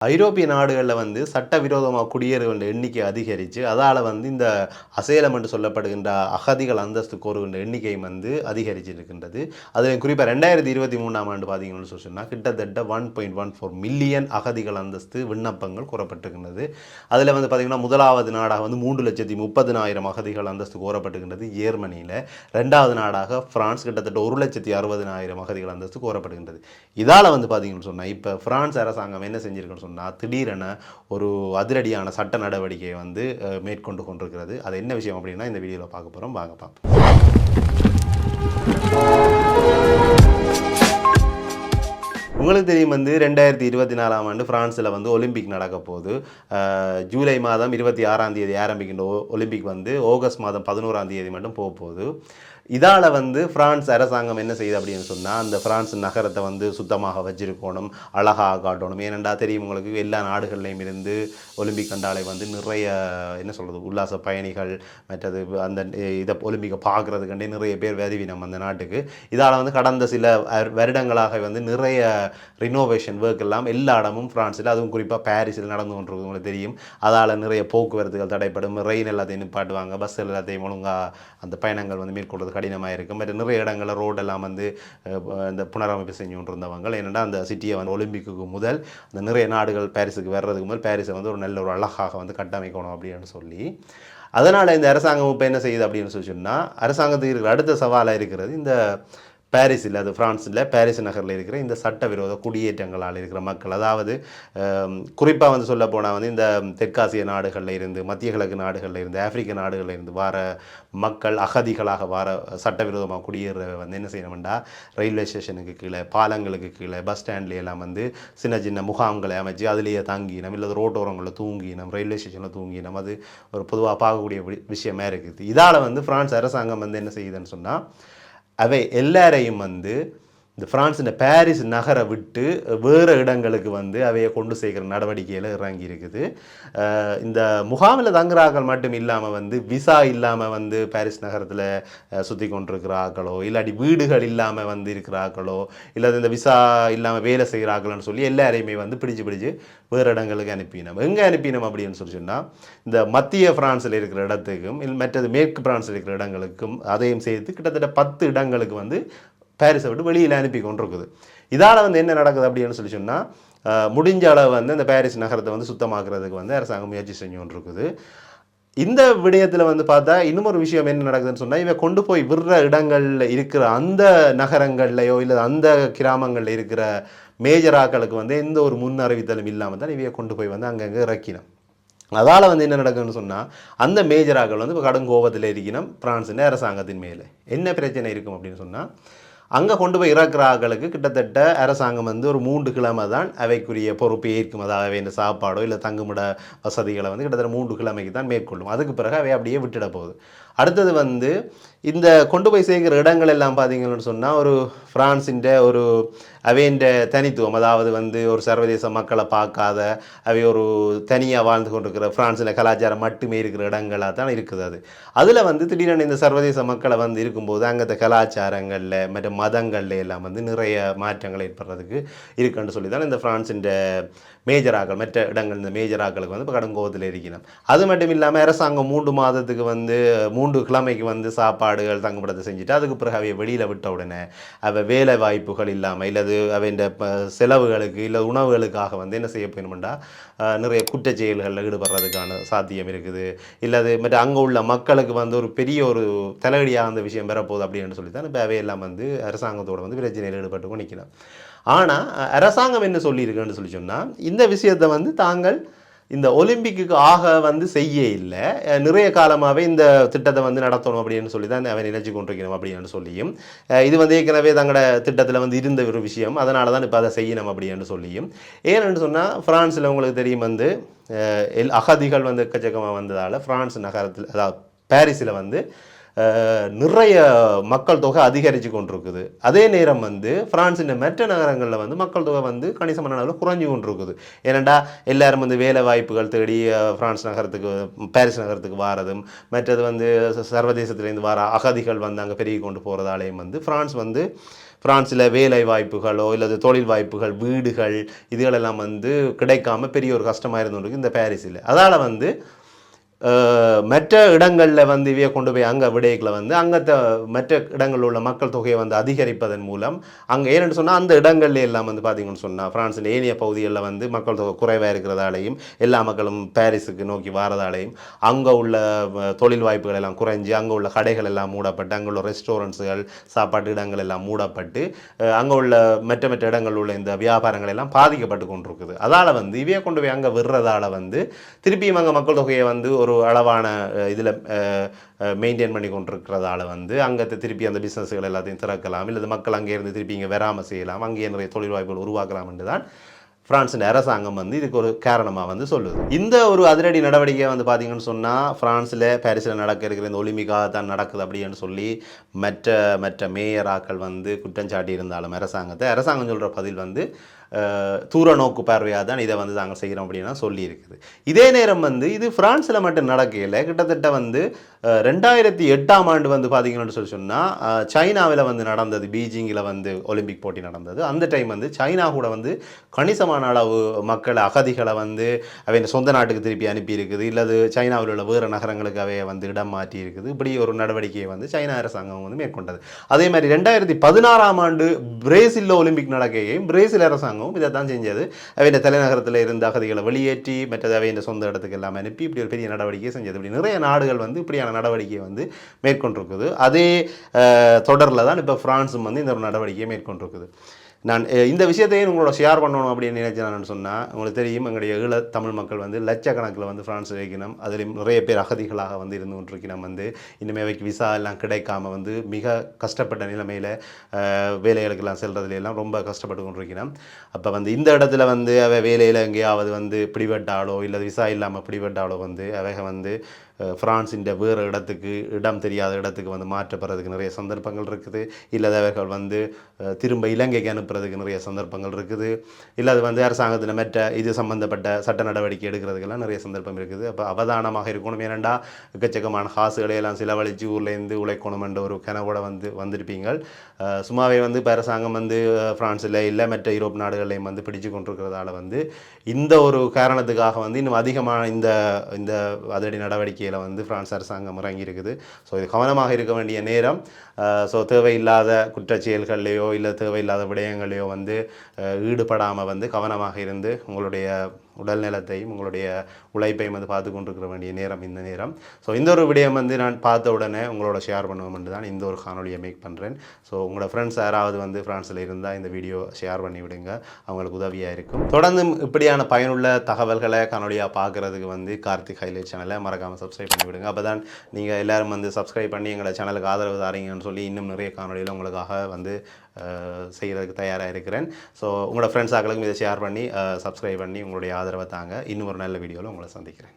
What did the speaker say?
ஐரோப்பிய நாடுகளில் வந்து சட்டவிரோதமாக குடியேறுகின்ற எண்ணிக்கை அதிகரித்து அதால் வந்து இந்த அசேலம் என்று சொல்லப்படுகின்ற அகதிகள் அந்தஸ்து கோருகின்ற எண்ணிக்கையும் வந்து அதிகரிச்சிருக்கின்றது அதில் குறிப்பாக ரெண்டாயிரத்தி இருபத்தி மூணாம் ஆண்டு பார்த்தீங்கன்னு சொல்லி சொன்னால் கிட்டத்தட்ட one point one four million அகதிகள் அந்தஸ்து விண்ணப்பங்கள் கூறப்பட்டிருக்கின்றது. அதில் வந்து பார்த்திங்கன்னா முதலாவது நாடாக வந்து மூன்று லட்சத்தி முப்பதினாயிரம் அகதிகள் அந்தஸ்து கோரப்பட்டிருக்கின்றது ஜேர்மனியில். ரெண்டாவது நாடாக பிரான்ஸ் கிட்டத்தட்ட ஒரு லட்சத்தி அறுபதினாயிரம் அகதிகள் அந்தஸ்து கோரப்படுகின்றது இதால் வந்து பார்த்திங்கன்னு சொன்னால் இப்போ ஃப்ரான்ஸ் அரசாங்கம் என்ன செஞ்சிருக்குன்னு சொன்னால் திடீரென ஒரு அதிரடியான சட்ட நடவடிக்கையை வந்து மேற்கொண்டு கொண்டிருக்கிறது. அது என்ன விஷயம் அப்படின்னா இந்த வீடியோவில் பார்க்க போகிறோம் வாங்க பார்ப்போம் உங்களுக்கு தெரியும் வந்து ரெண்டாயிரத்தி இருபத்தி நாலாம் ஆண்டு பிரான்ஸில் வந்து ஒலிம்பிக் நடக்க போகுது. ஜூலை மாதம் இருபத்தி ஆறாம் தேதி ஆரம்பிக்கின்ற ஒலிம்பிக் வந்து ஆகஸ்ட் மாதம் பதினோராம் தேதி மட்டும் போக போகுது. இதால் வந்து ஃப்ரான்ஸ் அரசாங்கம் என்ன செய்யுது அப்படின்னு சொன்னால் அந்த ஃப்ரான்ஸ் நகரத்தை வந்து சுத்தமாக வச்சிருக்கணும் அழகாக காட்டணும். ஏனெண்டா தெரியும் உங்களுக்கு எல்லா நாடுகள்லையும் இருந்து ஒலிம்பிக் கண்டாலை வந்து நிறைய என்ன சொல்கிறது உல்லாச பயணிகள் மற்றது அந்த இதை ஒலிம்பிக்கை பார்க்குறதுக்கண்டே நிறைய பேர் வருவினம் அந்த நாட்டுக்கு. இதால் வந்து கடந்த சில வருடங்களாக வந்து நிறைய ரினோவேஷன் ஒர்க் எல்லாம் எல்லா இடமும் பிரான்ஸில் அதுவும் குறிப்பாக பாரிஸில் நடந்து கொண்டிருக்கு உங்களுக்கு தெரியும். அதால் நிறைய போக்குவரத்துகள் தடைப்படும் ரயில் எல்லாத்தையும் நிப்பாட்டுவாங்க பஸ் எல்லாத்தையும் ஒழுங்காக அந்த பயணங்கள் வந்து மேற்கொள்வது கடினமாக இருக்கும் மற்ற நிறைய இடங்களில் ரோடெல்லாம் வந்து இந்த புனரமைப்பு செஞ்சு கொண்டிருந்தவங்க ஏன்னா அந்த சிட்டியை வந்து ஒலிம்பிக்கு முதல் அந்த நிறைய நாடுகள் பாரிஸுக்கு வர்றதுக்கு முதல் பாரிஸை வந்து ஒரு நல்ல ஒரு அழகாக வந்து கட்டமைக்கணும் அப்படின்னு சொல்லி. அதனால் இந்த அரசாங்கம் இப்போ என்ன செய்யுது அப்படின்னு சொல்லி சொன்னால் அரசாங்கத்துக்கு இருக்கிற அடுத்த சவாலாக இருக்கிறது இந்த பாரிஸில் அது ஃப்ரான்ஸில் பாரிஸ் நகரில் இருக்கிற இந்த சட்டவிரோத குடியேற்றங்களால் இருக்கிற மக்கள். அதாவது குறிப்பாக வந்து சொல்ல போனால் வந்து இந்த தெற்காசிய நாடுகளில் இருந்து மத்திய கிழக்கு நாடுகளில் இருந்து ஆப்பிரிக்க நாடுகளில் இருந்து வர மக்கள் அகதிகளாக வர சட்டவிரோதமாக குடியேற வந்து என்ன செய்யணும்டா? ரயில்வே ஸ்டேஷனுக்கு கீழே பாலங்களுக்கு கீழே பஸ் ஸ்டாண்ட்லையெல்லாம் வந்து சின்ன சின்ன முகாம்களை அமைச்சு அதுலேயே தங்கினோம் இல்லை ரோட்டோரங்களில் தூங்கினோம் ரயில்வே ஸ்டேஷனில் தூங்கினோம் அது ஒரு பொதுவாக பார்க்கக்கூடிய விஷயமா இருக்குது. இதால் வந்து பிரான்ஸ் அரசாங்கம் வந்து என்ன செய்யுதுன்னு சொன்னால் அவை எல்லாரையும் வந்து இந்த பிரான்ஸ் இந்த பாரிஸ் நகரை விட்டு வேறு இடங்களுக்கு வந்து அவையை கொண்டு சேர்க்கிற நடவடிக்கையில் இறங்கி இருக்குது. இந்த முகாமில் தங்குறாக்கள் மட்டும் இல்லாமல் வந்து விசா இல்லாமல் வந்து பாரிஸ் நகரத்தில் சுற்றி கொண்டிருக்கிற ஆக்களோ இல்லாட்டி வீடுகள் இல்லாமல் வந்து இருக்கிற ஆக்களோ இல்லை இந்த விசா இல்லாமல் வேலை செய்கிற சொல்லி எல்லாரையுமே வந்து பிடிச்சு பிடிச்சு வேறு இடங்களுக்கு அனுப்பினோம். எங்கே அனுப்பினோம் அப்படின்னு சொல்லி சொன்னால் இந்த மத்திய பிரான்ஸில் இருக்கிற இடத்துக்கும் மற்றது மேற்கு பிரான்ஸில் இருக்கிற இடங்களுக்கும் அதையும் சேர்த்து கிட்டத்தட்ட பத்து இடங்களுக்கு வந்து பாரிஸை விட்டு வெளியில் அனுப்பி கொண்டிருக்குது. இதால் வந்து என்ன நடக்குது அப்படின்னு சொல்லி சொன்னால் முடிஞ்ச அளவு வந்து இந்த பாரிஸ் நகரத்தை வந்து சுத்தமாக்குறதுக்கு வந்து அரசாங்கம் முயற்சி செஞ்சு கொண்டிருக்குது இந்த விடயத்தில் வந்து பார்த்தா இன்னும் ஒரு விஷயம் என்ன நடக்குதுன்னு சொன்னால் இவன் கொண்டு போய் விடுற இடங்களில் இருக்கிற அந்த நகரங்கள்லையோ இல்லை அந்த கிராமங்களில் இருக்கிற மேஜராக்களுக்கு வந்து எந்த ஒரு முன் அறிவித்தலும் இல்லாமல் தான் இவையை கொண்டு போய் வந்து அங்கங்கே இறக்கினோம். அதால் வந்து என்ன நடக்குதுன்னு சொன்னால் அந்த மேஜராக்கள் வந்து இப்போ கடும் கோபத்தில் இருக்கணும் பிரான்ஸின் அரசாங்கத்தின் மேலே. என்ன பிரச்சனை இருக்கும் அப்படின்னு சொன்னால் அங்கே கொண்டு போய் இறக்குற ஆட்களுக்கு கிட்டத்தட்ட அரசாங்கம் வந்து ஒரு மூன்று கிழமை தான் அவைக்குரிய பொறுப்பு ஏற்கும். அதாவது இந்த சாப்பாடோ இல்லை தங்குமிட வசதிகளை வந்து கிட்டத்தட்ட மூன்று கிழமைக்கு தான் மேற்கொள்ளும். அதுக்கு பிறகு அவை அப்படியே விட்டுட போகுது. அடுத்தது வந்து இந்த கொண்டு போய் சேர்க்கிற இடங்கள் எல்லாம் பார்த்தீங்கன்னு சொன்னால் ஒரு ஃப்ரான்ஸின் ஒரு அவைன்ற தனித்துவம். அதாவது வந்து ஒரு சர்வதேச மக்களை பார்க்காத அவை ஒரு தனியாக வாழ்ந்து கொண்டிருக்கிற ஃப்ரான்ஸில் கலாச்சாரம் மட்டுமே இருக்கிற இடங்களாக தான் இருக்குது அது. அதில் வந்து திடீரென இந்த சர்வதேச மக்களை வந்து இருக்கும்போது அங்கத்த கலாச்சாரங்களில் மற்ற மதங்களில் எல்லாம் வந்து நிறைய மாற்றங்கள் ஏற்படுறதுக்கு இருக்குன்னு சொல்லி தான் இந்த ஃப்ரான்ஸின் மேஜராக்கள் மற்ற இடங்கள் இந்த மேஜராக்களுக்கு வந்து இப்போ கடுங்கோவத்தில் இருக்கணும் அது மட்டும் இல்லாமல் அரசாங்கம் மூன்று மாதத்துக்கு வந்து மூன்று கிழமைக்கு வந்து சாப்பாடு சாப்பாடுகள் தங்குமிடத்தை செஞ்சுட்டு அதுக்கு பிறகு அவைய வெளியில் விட்ட உடனே அவை வேலை வாய்ப்புகள் இல்லாமல் இல்லது அவைன்ற செலவுகளுக்கு இல்லை உணவுகளுக்காக வந்து என்ன செய்ய போயணும்டா நிறைய குற்ற செயல்களில் ஈடுபடுறதுக்கான சாத்தியம் இருக்குது. இல்லது மற்ற அங்கே உள்ள மக்களுக்கு வந்து ஒரு பெரிய ஒரு தலையடியாக அந்த விஷயம் பெறப்போகுது அப்படின்னு சொல்லி தான் இப்போ அவையெல்லாம் வந்து அரசாங்கத்தோடு வந்து பிரச்சனையில் ஈடுபட்டு நிற்கலாம் ஆனால் அரசாங்கம் என்ன சொல்லியிருக்குன்னு சொல்லி சொன்னால் இந்த விஷயத்தை வந்து தாங்கள் இந்த ஒலிம்பிக்கு ஆக வந்து செய்ய இல்லை. நிறைய காலமாகவே இந்த திட்டத்தை வந்து நடத்தணும் அப்படின்னு சொல்லி தான் அவன் நினைச்சு கொண்டிருக்கணும் அப்படின்னு சொல்லியும். இது வந்து ஏற்கனவே தங்களோட திட்டத்தில் வந்து இருந்த ஒரு விஷயம். அதனால தான் இப்போ அதை செய்யணும் அப்படின்னு சொல்லியும். ஏன்னு சொன்னால் ஃப்ரான்ஸில் உங்களுக்கு தெரியும் வந்து எல் அகதிகள் வந்து எக்கச்சக்கமாக வந்ததால் ஃப்ரான்ஸ் நகரத்தில் அதாவது பாரிஸில் வந்து நிறைய மக்கள் தொகை அதிகரித்து கொண்டிருக்குது. அதே நேரம் வந்து பிரான்சின் மற்ற நகரங்களில் வந்து மக்கள் தொகை வந்து கணிசமான அளவில் குறைஞ்சு கொண்டிருக்குது. ஏனண்டா எல்லாரும் வந்து வேலை வாய்ப்புகள் தேடி பிரான்ஸ் நகரத்துக்கு பாரிஸ் நகரத்துக்கு வாரதும் மற்றது வந்து சர்வதேசத்துலேருந்து வர அகதிகள் வந்து அங்கே பெருகி கொண்டு போகிறதாலேயும் வந்து பிரான்ஸ் வந்து பிரான்ஸில் வேலை வாய்ப்புகளோ இல்லது தொழில் வாய்ப்புகள் வீடுகள் இதுகளெல்லாம் வந்து கிடைக்காம பெரிய ஒரு கஷ்டமாக இருந்துருக்கு இந்த பாரிஸில். அதால் வந்து மற்ற இடங்களில் வந்து இவைய கொண்டு போய் அங்கே விடயங்களை வந்து அங்கத்தை மற்ற இடங்களில் உள்ள மக்கள் தொகையை வந்து அதிகரிப்பதன் மூலம் அங்கே ஏன்னு சொன்னால் அந்த இடங்கள்ல எல்லாம் வந்து பார்த்திங்கன்னு சொன்னால் ஃப்ரான்ஸின் ஏனைய பகுதிகளில் வந்து மக்கள் தொகை குறைவாக இருக்கிறதாலையும் எல்லா மக்களும் பாரிஸுக்கு நோக்கி வாரதாலையும் அங்கே உள்ள தொழில் வாய்ப்புகள் எல்லாம் குறைஞ்சி அங்கே உள்ள கடைகள் எல்லாம் மூடப்பட்டு அங்கே உள்ள ரெஸ்டாரண்ட்ஸுகள் சாப்பாட்டு இடங்கள் எல்லாம் மூடப்பட்டு அங்கே உள்ள மற்ற மற்ற இடங்களில் உள்ள இந்த வியாபாரங்கள் எல்லாம் பாதிக்கப்பட்டு கொண்டிருக்குது. அதால் வந்து இவைய கொண்டு போய் அங்கே விடுறதால வந்து திருப்பியும் அங்கே மக்கள் தொகையை வந்து ஒரு ஒரு அளவான இதில் மெயின்டைன் பண்ணி கொண்டிருக்கிறதால வந்து அங்கே திருப்பி அந்த பிஸ்னஸ்கள் எல்லாத்தையும் திறக்கலாம். இல்லை மக்கள் அங்கேருந்து திருப்பி இங்கே வராமல் செய்யலாம். அங்கேயே நிறைய தொழில் வாய்ப்புகள் உருவாக்கலாம் என்று தான் பிரான்ஸின் அரசாங்கம் வந்து இதுக்கு ஒரு காரணமாக வந்து சொல்லுது. இந்த ஒரு அதிரடி நடவடிக்கை வந்து பார்த்தீங்கன்னு சொன்னால் ஃப்ரான்ஸில் பாரிஸில் நடக்க இருக்கிற இந்த ஒலிம்பிக்காக தான் நடக்குது அப்படின்னு சொல்லி மற்ற மற்ற மேயராக்கள் வந்து குற்றம் சாட்டி இருந்தாலும் அரசாங்கத்தை அரசாங்கம் சொல்கிற பதில் வந்து தூர நோக்கு பார்வையாக தான் இதை வந்து நாங்கள் செய்கிறோம் அப்படின்னா சொல்லியிருக்குது. இதே நேரம் வந்து இது ஃப்ரான்ஸில் மட்டும் நடக்கையில் கிட்டத்தட்ட வந்து ரெண்டாயிரத்தி எட்டாம் ஆண்டு வந்து பார்த்தீங்கன்னு சொல்லி சொன்னால் சைனாவில் வந்து நடந்தது பீஜிங்கில் வந்து ஒலிம்பிக் போட்டி நடந்தது. அந்த டைம் வந்து சைனா கூட வந்து கணிசமான அளவு மக்களை அகதிகளை வந்து அவை சொந்த நாட்டுக்கு திருப்பி அனுப்பி இருக்குது இல்லது சைனாவில் உள்ள வேறு நகரங்களுக்கு அவையை வந்து இடம் மாற்றி இருக்குது இப்படி ஒரு நடவடிக்கையை வந்து சைனா அரசாங்கம் வந்து மேற்கொண்டது. அதே மாதிரி ரெண்டாயிரத்தி பதினாறாம் ஆண்டு பிரேசிலில் ஒலிம்பிக் நடக்கையும் பிரேசில் அரசாங்கம் அரசாங்கமும் இதை தான் செஞ்சது. அவை தலைநகரத்தில் இருந்த அகதிகளை வெளியேற்றி மற்றது அவை இந்த சொந்த இடத்துக்கு எல்லாம் அனுப்பி இப்படி ஒரு பெரிய நடவடிக்கையை செஞ்சது. இப்படி நிறைய நாடுகள் வந்து இப்படியான நடவடிக்கையை வந்து மேற்கொண்டிருக்குது. அதே தொடரில் தான் இப்போ ஃப்ரான்ஸும் வந்து இந்த ஒரு நடவடிக்கையை மேற்கொண்டிருக்குது. நான் இந்த விஷயத்தையும் உங்களோட ஷேர் பண்ணணும் அப்படின்னு நினைச்சேன் சொன்னால் உங்களுக்கு தெரியும் எங்களுடைய ஈழ தமிழ் மக்கள் வந்து லட்சக்கணக்கில் வந்து ஃப்ரான்ஸ் வைக்கணும் அதிலும் நிறைய பேர் அகதிகளாக வந்து இருந்து கொண்டிருக்கணும் வந்து. இனிமேல் வைக்க விசா எல்லாம் கிடைக்காம வந்து மிக கஷ்டப்பட்ட நிலைமையில் வேலைகளுக்கெல்லாம் செல்கிறதுலாம் ரொம்ப கஷ்டப்பட்டு கொண்டிருக்கணும் அப்போ வந்து இந்த இடத்துல வந்து அவ வேலையில் எங்கேயாவது வந்து பிடிபட்டாலோ இல்லை விசா இல்லாமல் பிடிபட்டாலோ வந்து அவைக வந்து அஹ், வேறு இடத்துக்கு இடம் தெரியாத இடத்துக்கு வந்து மாற்றப்படுறதுக்கு நிறைய சந்தர்ப்பங்கள் இருக்குது. இல்லாத அவர்கள் வந்து திரும்ப இலங்கைக்கு அனுப்புறதுக்கு நிறைய சந்தர்ப்பங்கள் இருக்குது. இல்லை அது வந்து அரசாங்கத்தில் மற்ற இது சம்பந்தப்பட்ட சட்ட நடவடிக்கை எடுக்கிறதுக்கெல்லாம் நிறைய சந்தர்ப்பம் இருக்குது. அப்போ அவதானமாக இருக்கணும் ஏனண்டா எக்கச்சக்கமான காசுகளை எல்லாம் செலவழித்து ஊர்லேருந்து உழைக்கணும் என்ற ஒரு கனவோட வந்து வந்திருப்பீங்க சும்மாவே வந்து இப்போ அரசாங்கம் வந்து ஃப்ரான்ஸில் இல்லை மற்ற யூரோப் நாடுகளையும் வந்து பிடிச்சு கொண்டிருக்கிறதால வந்து இந்த ஒரு காரணத்துக்காக வந்து இன்னும் அதிகமான இந்த இந்த அதிரடி நடவடிக்கை நடவடிக்கையில் வந்து பிரான்ஸ் அரசாங்கம் இறங்கியிருக்குது. ஸோ இது கவனமாக இருக்க வேண்டிய நேரம். ஸோ தேவையில்லாத குற்றச்செயல்கள்லையோ இல்லை தேவையில்லாத விடயங்களையோ வந்து ஈடுபடாமல் வந்து கவனமாக இருந்து உங்களுடைய உடல் நலத்தையும் உங்களுடைய உழைப்பையும் வந்து பார்த்து கொண்டிருக்கிற வேண்டிய நேரம் இந்த நேரம். ஸோ இந்த ஒரு விடயம் வந்து நான் பார்த்த உடனே உங்களோட ஷேர் பண்ணுவோம்னு தான் இந்த ஒரு காணொலியை மேக் பண்ணுறேன் ஸோ உங்களோட ஃப்ரெண்ட்ஸ் யாராவது வந்து ஃப்ரான்ஸில் இருந்தால் இந்த வீடியோ ஷேர் பண்ணி விடுங்க. அவங்களுக்கு உதவியாக இருக்கும். தொடர்ந்து இப்படியான பயனுள்ள தகவல்களை காணொலியாக பார்க்குறதுக்கு வந்து கார்த்திக் ஹைலைட் சேனலை மறக்காமல் சப்ஸ்கிரைப் பண்ணி விடுங்க. அப்போ தான் நீங்கள் எல்லாரும் வந்து சப்ஸ்கிரைப் பண்ணி எங்களை சேனலுக்கு ஆதரவு தாரீங்கன்னு சொல்லி இன்னும் நிறைய காணொலியில் உங்களுக்காக வந்து செய்கிறதுக்கு தயாராக இருக்கிறேன். ஸோ உங்களோட ஃப்ரெண்ட்ஸ் ஆக்களுக்கும் இதை ஷேர் பண்ணி சப்ஸ்கிரைப் பண்ணி உங்களுடைய ஆதரவை தாங்க இன்னும் ஒரு நல்ல வீடியோவில் உங்களை சந்திக்கிறேன்.